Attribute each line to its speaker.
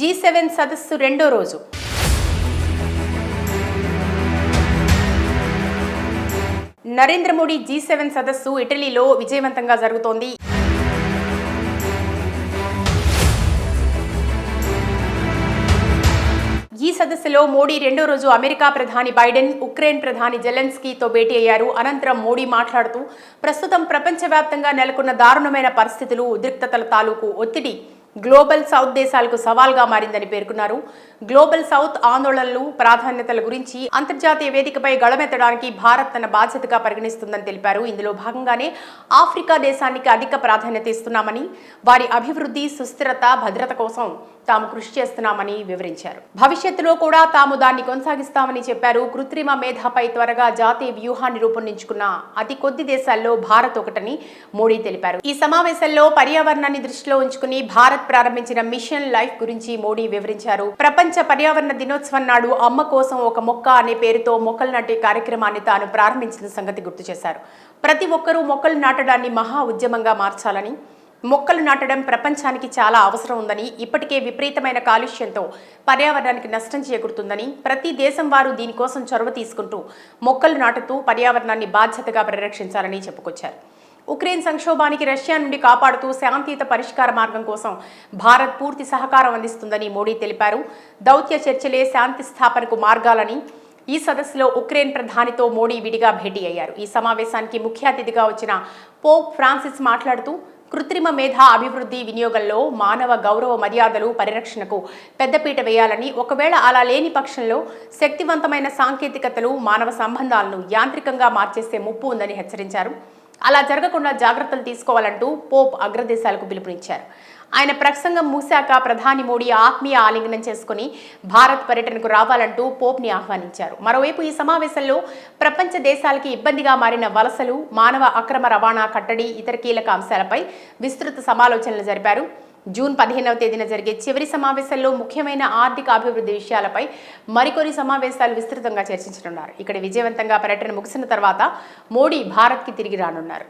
Speaker 1: G seven సదస్సు రెండో రోజు. నరేంద్ర మోడీ జీ సెవెన్ సదస్సు ఇటలీలో విజయవంతంగా జరుగుతోంది. ఈ సదస్సులో మోడీ రెండో రోజు అమెరికా ప్రధాని బైడెన్ ఉక్రెయిన్ ప్రధాని జెలెన్స్కీతో భేటీ అయ్యారు. అనంతరం మోడీ మాట్లాడుతూ ప్రస్తుతం ప్రపంచవ్యాప్తంగా నెలకొన్న దారుణమైన పరిస్థితులు ఉద్రిక్తతల తాలూకు ఒత్తిడి. గ్లోబల్ సౌత్ దేశాలకు సవాల్గా మారిందని పేర్కొన్నారు. గ్లోబల్ సౌత్ ఆందోళనలు ప్రాధాన్యతల గురించి అంతర్జాతీయ వేదికపై గళమెత్తడానికి భారత్ తన బాధ్యతగా పరిగణిస్తుందని తెలిపారు. ఇందులో భాగంగానే ఆఫ్రికా దేశానికి అధిక ప్రాధాన్యత ఇస్తున్నామని వారి అభివృద్ధి సుస్థిరత భద్రత కోసం తాము కృషి చేస్తున్నామని వివరించారు. భవిష్యత్తులో కూడా తాము దాన్ని కొనసాగిస్తామని చెప్పారు. కృత్రిమ మేధాపై త్వరగా జాతీయ వ్యూహాన్ని రూపొందించుకున్న అతి కొద్ది దేశాల్లో భారత్ ఒకటని మోడీ తెలిపారు. ఈ సమావేశంలో పర్యావరణాన్ని దృష్టిలో ఉంచుకుని భారత్ ప్రారంభించిన మిషన్ లైఫ్ గురించి మోడీ వివరించారు. ప్రపంచ పర్యావరణ దినోత్సవం నాడు అమ్మ కోసం ఒక మొక్క అనే పేరుతో మొక్కలు నాటే కార్యక్రమాన్ని తాను ప్రారంభించిన సంగతి గుర్తు చేశారు. ప్రతి ఒక్కరూ మొక్కలు నాటడాన్ని మహా ఉద్యమంగా మార్చాలని మొక్కలు నాటడం ప్రపంచానికి చాలా అవసరం ఉందని ఇప్పటికే విపరీతమైన కాలుష్యంతో పర్యావరణానికి నష్టం చేకూరుతుందని ప్రతి దేశం వారు దీనికోసం చొరవ తీసుకుంటూ మొక్కలు నాటుతూ పర్యావరణాన్ని బాధ్యతగా పరిరక్షించాలని చెప్పుకొచ్చారు. ఉక్రెయిన్ సంక్షోభానికి రష్యా నుండి కాపాడుతూ శాంతియుత పరిష్కార మార్గం కోసం భారత్ పూర్తి సహకారం అందిస్తుందని మోడీ తెలిపారు. దౌత్య చర్చలే శాంతి స్థాపనకు మార్గాలని ఈ సదస్సులో ఉక్రెయిన్ ప్రధానితో మోడీ విడిగా భేటీ అయ్యారు. ఈ సమావేశానికి ముఖ్య అతిథిగా వచ్చిన పోప్ ఫ్రాన్సిస్ మాట్లాడుతూ కృత్రిమ మేధ అభివృద్ధి వినియోగంలో మానవ గౌరవ మర్యాదలు పరిరక్షణకు పెద్దపీట వేయాలని ఒకవేళ అలా లేని పక్షంలో శక్తివంతమైన సాంకేతికతలు మానవ సంబంధాలను యాంత్రికంగా మార్చేసే ముప్పు ఉందని హెచ్చరించారు. అలా జరగకుండా జాగ్రత్తలు తీసుకోవాలంటూ పోప్ అగ్రదేశాలకు పిలుపునిచ్చారు. ఆయన ప్రసంగం మూశాక ప్రధాని మోడీ ఆత్మీయ ఆలింగనం చేసుకుని భారత్ పర్యటనకు రావాలంటూ పోప్ని ఆహ్వానించారు. మరోవైపు ఈ సమావేశంలో ప్రపంచ దేశాలకి ఇబ్బందిగా మారిన వలసలు మానవ అక్రమ రవాణా కట్టడి ఇతర కీలక అంశాలపై విస్తృత సమాలోచనలు జరిపారు. జూన్ పదిహేనవ తేదీన జరిగే చివరి సమావేశంలో ముఖ్యమైన ఆర్థిక అభివృద్ధి విషయాలపై మరికొన్ని సమావేశాలు విస్తృతంగా చర్చించనున్నారు. ఇక్కడ విజయవంతంగా పర్యటన ముగిసిన తర్వాత మోడీ భారత్కి తిరిగి రానున్నారు.